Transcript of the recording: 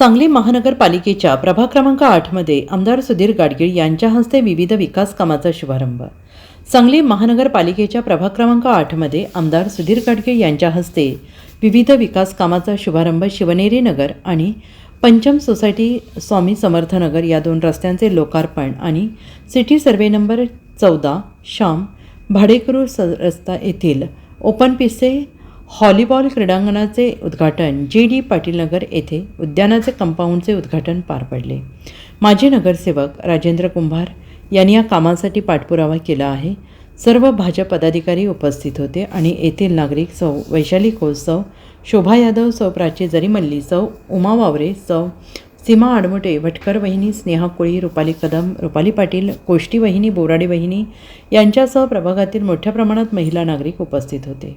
सांगली महानगरपालिकेच्या प्रभाग क्रमांक आठमध्ये आमदार सुधीर गाडगीळ यांच्या हस्ते विविध विकास कामाचा शुभारंभ. सांगली महानगरपालिकेच्या प्रभाग क्रमांक आठमध्ये आमदार सुधीर गाडगीळ यांच्या हस्ते विविध विकास कामाचा शुभारंभ शिवनेरी नगर आणि पंचम सोसायटी स्वामी समर्थनगर या दोन रस्त्यांचे लोकार्पण आणि सिटी सर्वे नंबर चौदा श्याम भाडेकरू स रस्ता येथील ओपन पिसे हॉलीबॉल क्रीडांगणाचे उद्घाटन जी डी पाटील नगर येथे उद्यानाचे कंपाऊंडचे उद्घाटन पार पडले. माजी नगरसेवक राजेंद्र कुंभार यांनी या कामासाठी पाठपुरावा केला आहे. सर्व भाजप पदाधिकारी उपस्थित होते आणि येथील नागरिक सौ वैशाली खोसव शोभा यादव सौ प्राची जरीमल्ली सौ उमा वावरे सौ सीमा आडमोटे भटकर वहिनी स्नेहा कोळी रुपाली कदम रुपाली पाटील कोष्टी वहिनी बोराडे वहिनी यांच्यासह प्रभागातील मोठ्या प्रमाणात महिला नागरिक उपस्थित होते.